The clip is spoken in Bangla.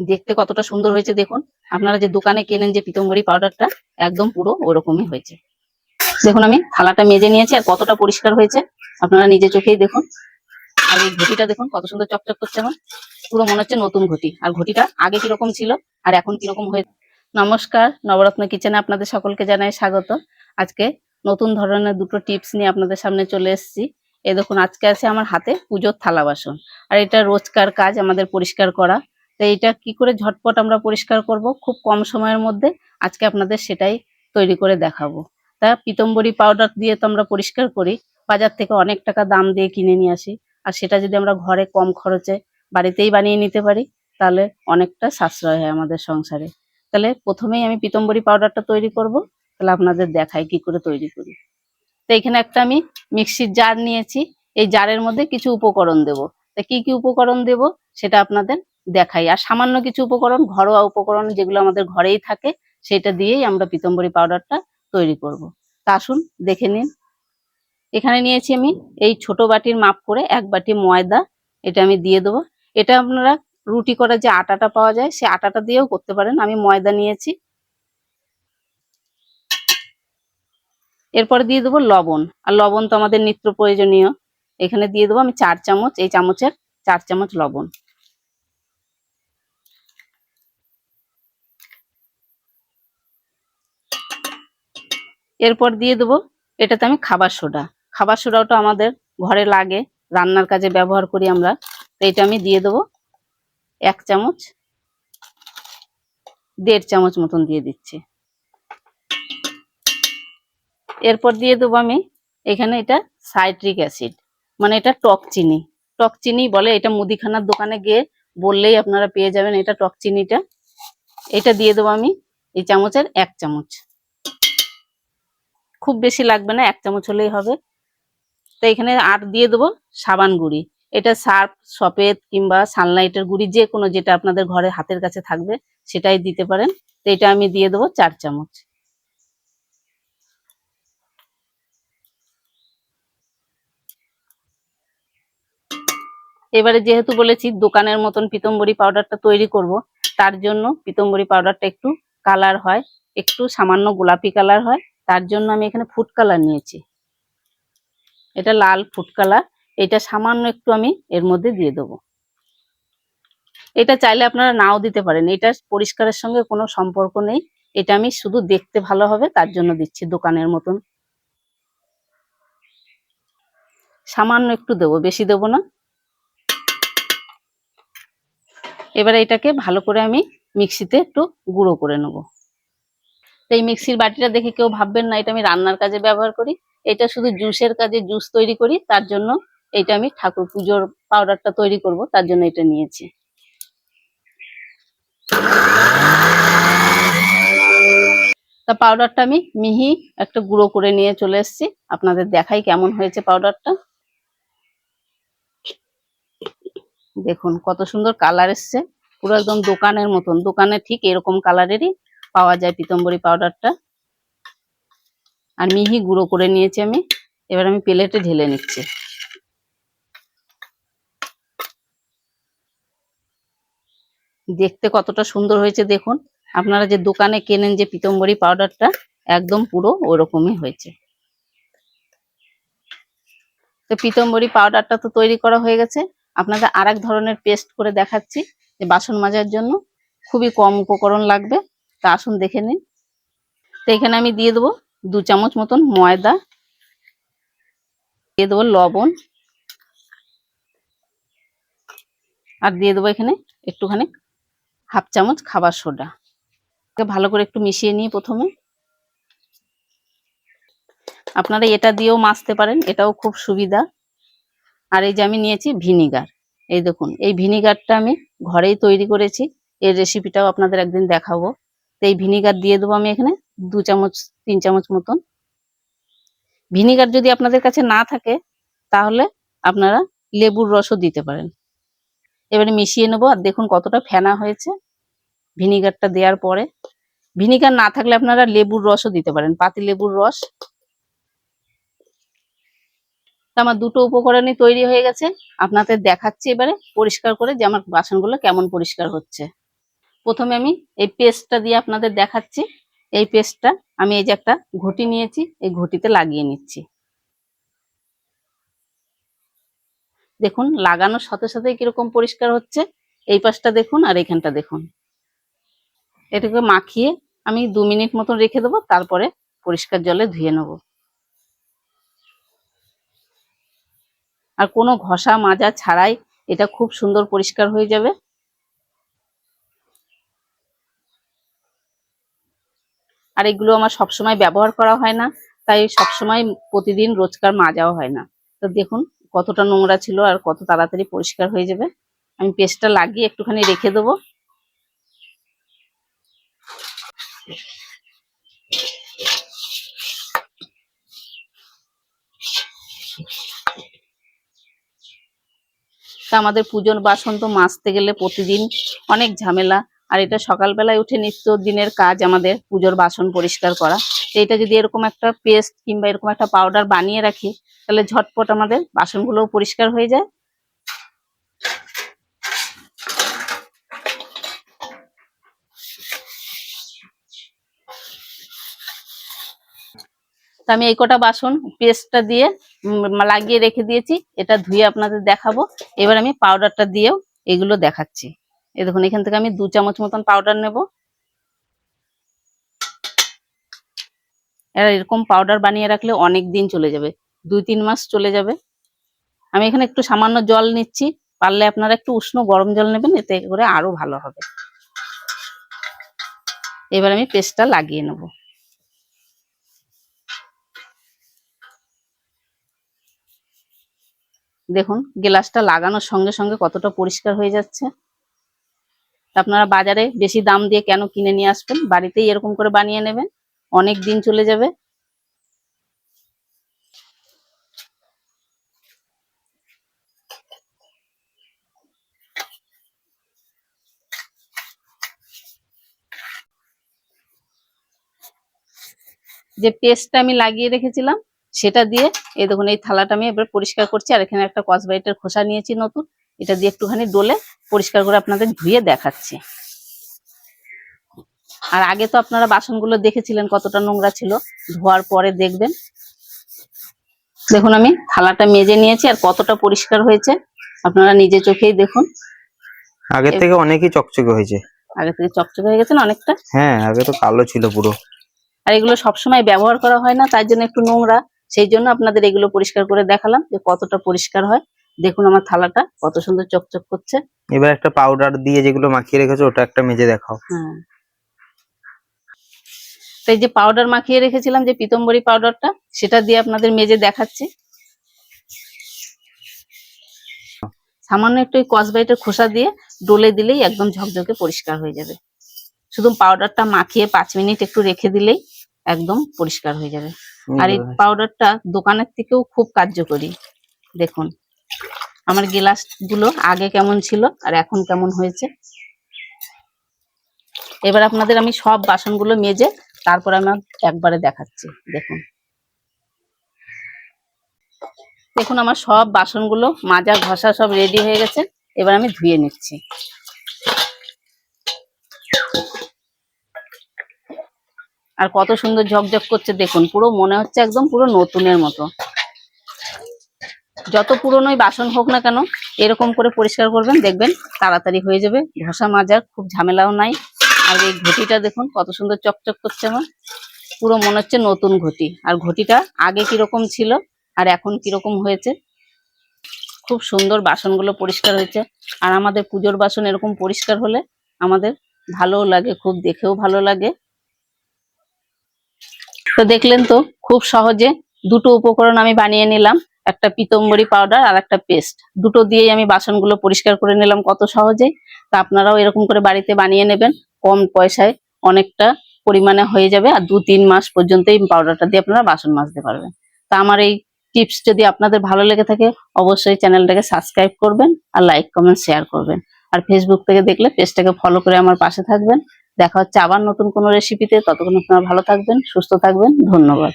দেখতে কতটা সুন্দর হয়েছে দেখুন। আপনারা যে দোকানে কেনেন যে পিতম্বরী পাউডারটা, একদম পুরো ওরকমই হয়েছে। দেখুন আমি থালাটা মেজে নিয়েছি আর কতটা পরিষ্কার হয়েছে, আপনারা নিজে চোখেই দেখুন। আর এই ঘটিটা দেখুন, কত সুন্দর চকচক করছে আমার পুরো মনে হচ্ছে নতুন ঘটি। আর ঘটিটা আগে কীরকম ছিল, আর এখন কীরকম হয়ে নমস্কার, নবরত্ন কিচেনে আপনাদের সকলকে জানাই স্বাগত। আজকে নতুন ধরনের দুটো টিপস নিয়ে আপনাদের সামনে চলে এসেছি। এ দেখুন, আজকে আছে আমার হাতে পুজোর থালা বাসন। আর এটা রোজকার কাজ, আমাদের পরিষ্কার করা। তো এটা কি করে ঝটপট আমরা পরিষ্কার করব? খুব কম সময়ের মধ্যে আজকে আপনাদের সেটাই তৈরি করে দেখাবো। তা পিতম্বরী পাউডার দিয়ে তো আমরা পরিষ্কার করি, বাজার থেকে অনেক টাকা দাম দিয়ে কিনে নিয়ে আসি। আর সেটা যদি আমরা ঘরে কম খরচে বাড়িতেই বানিয়ে নিতে পারি, তাহলে অনেকটা সাশ্রয় হয় আমাদের সংসারে। তাহলে প্রথমেই আমি পিতম্বরী পাউডারটা তৈরি করব, তাহলে আপনাদের দেখাই কি করে তৈরি করি। তো এখানে একটা আমি মিক্সির জার নিয়েছি, এই জারের মধ্যে কিছু উপকরণ দেব। তা কি কি উপকরণ দেব, সেটা আপনাদের দেখাই। আর সামান্য কিছু উপকরণ, ঘরোয়া উপকরণ যেগুলো আমাদের ঘরেই থাকে, সেটা দিয়েই আমরা পিতম্বরী পাউডারটা তৈরি করব। তা আসুন, দেখে নিন। এখানে নিয়েছি আমি এই ছোট বাটির মাপ করে এক বাটি ময়দা, এটা আমি দিয়ে দেবো। এটা আপনারা রুটি করার যে আটাটা পাওয়া যায়, সে আটাটা দিয়েও করতে পারেন। আমি ময়দা নিয়েছি। এরপর দিয়ে দেবো লবণ। আর লবণ তো আমাদের নিত্য প্রয়োজনীয়। এখানে দিয়ে দেবো আমি চার চামচ, এই চামচের চার চামচ লবণ। এরপর দিয়ে দেবো এটাতে আমি খাবার সোডা। খাবার সোডাটা আমাদের ঘরে লাগে, রান্নার কাজে ব্যবহার করি আমরা। এটা আমি দিয়ে দেবো এক চামচ, দেড় চামচ মতন দিয়ে দিচ্ছি। এরপর দিয়ে দেবো আমি এখানে এটা সাইট্রিক অ্যাসিড মানে এটা টক চিনি। টক চিনি বলে এটা মুদিখানার দোকানে গিয়ে বললেই আপনারা পেয়ে যাবেন এটা টক চিনিটা। এটা দিয়ে দেবো আমি এই চামচের এক চামচ। খুব বেশি লাগবে না, এক চামচ হলেই হবে। তো এখানে আর দিয়ে দেবো সাবান গুঁড়ি। এটা সার্ফ, সফেদ কিংবা সানলাইটের গুঁড়ি, যে কোনো যেটা আপনাদের ঘরে হাতের কাছে থাকবে, সেটাই দিতে পারেন। তো এটা আমি দিয়ে দেবো চার চামচ। এবারে যেহেতু বলেছি দোকানের মতন পিতম্বরী পাউডারটা তৈরি করব, তার জন্য পিতম্বরী পাউডারটা একটু কালার হয়, একটু সামান্য গোলাপি কালার হয়। তার জন্য আমি এখানে ফুড কালার নিয়েছি। এটা লাল ফুড কালার এটা সামান্য একটু আমি এর মধ্যে দিয়ে দেবো। এটা চাইলে আপনারা নাও দিতে পারেন। এটা পরিষ্কারের সঙ্গে কোনো সম্পর্ক নেই। এটা আমি শুধু দেখতে ভালো হবে, তার জন্য দিচ্ছি দোকানের মতন। সামান্য একটু দেবো, বেশি দেবো না। এবারে এটাকে ভালো করে আমি মিক্সিতে একটু গুঁড়ো করে নেব। তো এই মিক্সির বাটিটা দেখে কেউ ভাববেন না, এটা আমি রান্নার কাজে ব্যবহার করি। এটা শুধু জুসের কাজে জুস তৈরি করি, তার জন্য এটা আমি ঠাকুর পুজোর পাউডারটা তৈরি করব, তার জন্য এটা নিয়েছি। তা পাউডারটা আমি মিহি একটা গুঁড়ো করে নিয়ে চলে এসেছি। আপনাদের দেখাই কেমন হয়েছে পাউডারটা। দেখুন কত সুন্দর কালার এসছে, পুরো একদম দোকানের মতন, দোকানে ঠিক এরকম কালারেরই পাওয়া যায় পিতম্বরী পাউডারটা। আর মিহি গুঁড়ো করে নিয়েছি আমি। এবার আমি প্লেটে ঢেলে নিচ্ছি। দেখতে কতটা সুন্দর হয়েছে দেখুন। আপনারা যে দোকানে কেনেন যে পিতম্বরী পাউডারটা, একদম পুরো ওরকমই হয়েছে। তো পিতম্বরী পাউডারটা তো তৈরি করা হয়ে গেছে। আপনাদের আর ধরনের পেস্ট করে দেখাচ্ছি যে বাসন মাজার জন্য। খুবই কম উপকরণ লাগবে। তা আসুন দেখে নিন। তো এখানে আমি দিয়ে দেবো দু চামচ মতন ময়দা, দিয়ে দেবো লবণ, আর দিয়ে দেবো এখানে একটুখানি হাফ চামচ খাবার সোডা। ভালো করে একটু মিশিয়ে নিয়ে প্রথমে। আপনারা এটা দিয়েও মাছতে পারেন, এটাও খুব সুবিধা। আর এই যে আমি নিয়েছি ভিনিগার। এই দেখুন, এই ভিনিগারটা আমি ঘরেই তৈরি করেছি। এর রেসিপিটাও আপনাদের একদিন দেখাবো। তো এই ভিনিগার দিয়ে দেবো আমি এখানে দু চামচ, তিন চামচ মতন। ভিনিগার যদি আপনাদের কাছে না থাকে, তাহলে আপনারা লেবুর রসও দিতে পারেন। এবারে মিশিয়ে নেব, আর দেখুন কতটা ফেনা হয়েছে ভিনিগারটা দেওয়ার পরে। ভিনিগার না থাকলে আপনারা লেবুর রসও দিতে পারেন, পাতি লেবুর রস। আমার দুটো উপকরণই তৈরি হয়ে গেছে, আপনাদের দেখাচ্ছি এবারে পরিষ্কার করে যে আমার বাসনগুলো কেমন পরিষ্কার হচ্ছে। প্রথমে আমি এই পেস্টটা দিয়ে আপনাদের দেখাচ্ছি। এই পেস্টটা আমি এই যে একটা ঘটি নিয়েছি, এই ঘটিতে লাগিয়ে নিচ্ছি। দেখুন, লাগানোর সাথে সাথে কীরকম পরিষ্কার হচ্ছে। এই পাশটা দেখুন আর এখানটা দেখুন। এটাকে মাখিয়ে আমি দু মিনিট মতন রেখে দেবো, তারপরে পরিষ্কার জলে ধুয়ে নেব। আর কোনো ঘষা মাজা ছাড়াই এটা খুব সুন্দর পরিষ্কার হয়ে যাবে। আর এগুলো আমার সবসময় ব্যবহার করা হয় না, তাই সবসময় প্রতিদিন রোজকার মাজাও হয় না। তো দেখুন কতটা নোংরা ছিল আর কত তাড়াতাড়ি পরিষ্কার হয়ে যাবে। আমি পেস্টটা লাগিয়ে একটুখানি রেখে দেবো। তা আমাদের পুজোর বাসন তো মাজতে গেলে প্রতিদিন অনেক ঝামেলা। আর এটা সকালবেলায় উঠে নিত্য দিনের কাজ আমাদের পুজোর বাসন পরিষ্কার করা। তো এটা যদি এরকম একটা পেস্ট কিংবা এরকম একটা পাউডার বানিয়ে রাখি, তাহলে ঝটপট আমাদের বাসনগুলোও পরিষ্কার হয়ে যায়। আমি এই কটা বাসন পেস্টটা দিয়ে লাগিয়ে রেখে দিয়েছি। এটা ধুয়ে আপনাদের দেখাবো। এবার আমি পাউডারটা দিয়েও এগুলো দেখাচ্ছি। এই দেখুন, এখান থেকে আমি দু চামচ মতন পাউডার নেব। এরা এরকম পাউডার বানিয়ে রাখলে অনেক দিন চলে যাবে, দুই তিন মাস চলে যাবে। আমি এখানে একটু সামান্য জল নিচ্ছি, পারলে আপনারা একটু উষ্ণ গরম জল নেবেন, এতে করে আরও ভালো হবে। এবার আমি পেস্টটা লাগিয়ে নেব। দেখুন, গ্লাসটা লাগানোর সঙ্গে সঙ্গে কতটা পরিষ্কার হয়ে যাচ্ছে। আপনারা বাজারে বেশি দাম দিয়ে কেন কিনে নিয়ে আসবেন? বাড়িতেই এরকম করে বানিয়ে নেবেন, অনেক দিন চলে যাবে। যে পেস্টটা আমি লাগিয়ে রেখেছিলাম, সেটা দিয়ে এই দেখুন, এই থালাটা আমি এবার পরিষ্কার করছি, আর এখানে একটা কসবাইটের খোসা নিয়েছি নতুন। এটা দিয়ে একটুখানি ডলে পরিষ্কার করে আপনাদের ধুয়ে দেখাচ্ছি। আর আগে তো আপনারা বাসনগুলো দেখেছিলেন কতটা নোংরা ছিল ধোয়ার পরে দেখবেন। দেখুন আমি থালাটা মেজে নিয়েছি আর কতটা পরিষ্কার হয়েছে আপনারা নিজে চোখেই দেখুন। আগের থেকে অনেকই চকচকে হয়েছে। আগে থেকে চকচকে হয়ে গেছে না অনেকটা? হ্যাঁ আগে তো কালো ছিল পুরো। আর এগুলো সবসময় ব্যবহার করা হয় না তার জন্য একটু নোংরা। সেই জন্য আপনাদের এগুলো পরিষ্কার করে দেখালাম যে কতটা পরিষ্কার হয়। দেখুন আমার থালাটা কত সুন্দর চকচক করছে। এবার একটা পাউডার দিয়ে যেগুলো মাখিয়ে রেখেছো ওটা একটা মেজে দেখাও। হ্যাঁ। তো এই যে পাউডার মাখিয়ে রেখেছিলাম যে পিতম্বরী পাউডারটা সেটা দিয়ে আপনাদের মেজে দেখাচ্ছি। সামান্য একটু ওই কসবাইটের খোসা দিয়ে ডলে দিলেই একদম ঝকঝকে পরিষ্কার হয়ে যাবে। শুধু পাউডারটা মাখিয়ে পাঁচ মিনিট একটু রেখে দিলেই একদম পরিষ্কার হয়ে যাবে। আর এই পাউডারটা দোকানের থেকেও খুব কার্যকরী। দেখুন আমার গ্লাসগুলো আগে কেমন ছিল আর এখন কেমন হয়েছে। এবার আপনাদের আমি সব বাসনগুলো মেজে তারপর আমি একবারে দেখাচ্ছি, দেখুন। দেখুন, আমার সব বাসনগুলো মাজা ঘষা সব রেডি হয়ে গেছে, এবার আমি ধুয়ে নিচ্ছি। আর কত সুন্দর ঝকঝক করছে, দেখুন, পুরো মনে হচ্ছে একদম পুরো নতুনের মতো। যত পুরনোই বাসন হোক না কেন, এরকম করে পরিষ্কার করবেন, দেখবেন তাড়াতাড়ি হয়ে যাবে। ঘষা মাজার খুব ঝামেলাও নাই। আর এই ঘটিটা দেখুন, কত সুন্দর চকচক করছে আমার। পুরো মনে হচ্ছে নতুন ঘটি। আর ঘটিটা আগে কীরকম ছিল, আর এখন কীরকম হয়েছে? খুব সুন্দর বাসনগুলো পরিষ্কার হয়েছে। আর আমাদের পুজোর বাসন এরকম পরিষ্কার হলে আমাদের ভালোও লাগে, খুব দেখেও ভালো লাগে। তো দেখলেন তো, খুব সহজে দুটো উপকরণ আমি বানিয়ে নিলাম। একটা পিতম্বরী পাউডার আর একটা পেস্ট দুটো দিয়েই আমি বাসনগুলো পরিষ্কার করে নিলাম কত সহজে। তা আপনারাও এরকম করে বাড়িতে বানিয়ে নেবেন। কম পয়সায় অনেকটা পরিমাণে হয়ে যাবে আর দু তিন মাস পর্যন্ত এই পাউডারটা দিয়ে আপনারা বাসন মাজতে পারবেন। তা আমার এই টিপস যদি আপনাদের ভালো লেগে থাকে অবশ্যই চ্যানেলটাকে সাবস্ক্রাইব করবেন আর লাইক কমেন্ট শেয়ার করবেন। আর ফেসবুক থেকে দেখলে পেজটাকে ফলো করে আমার পাশে থাকবেন। দেখা হচ্ছে আবার নতুন কোনো রেসিপিতে ততক্ষণ আপনারা ভালো থাকবেন সুস্থ থাকবেন। ধন্যবাদ।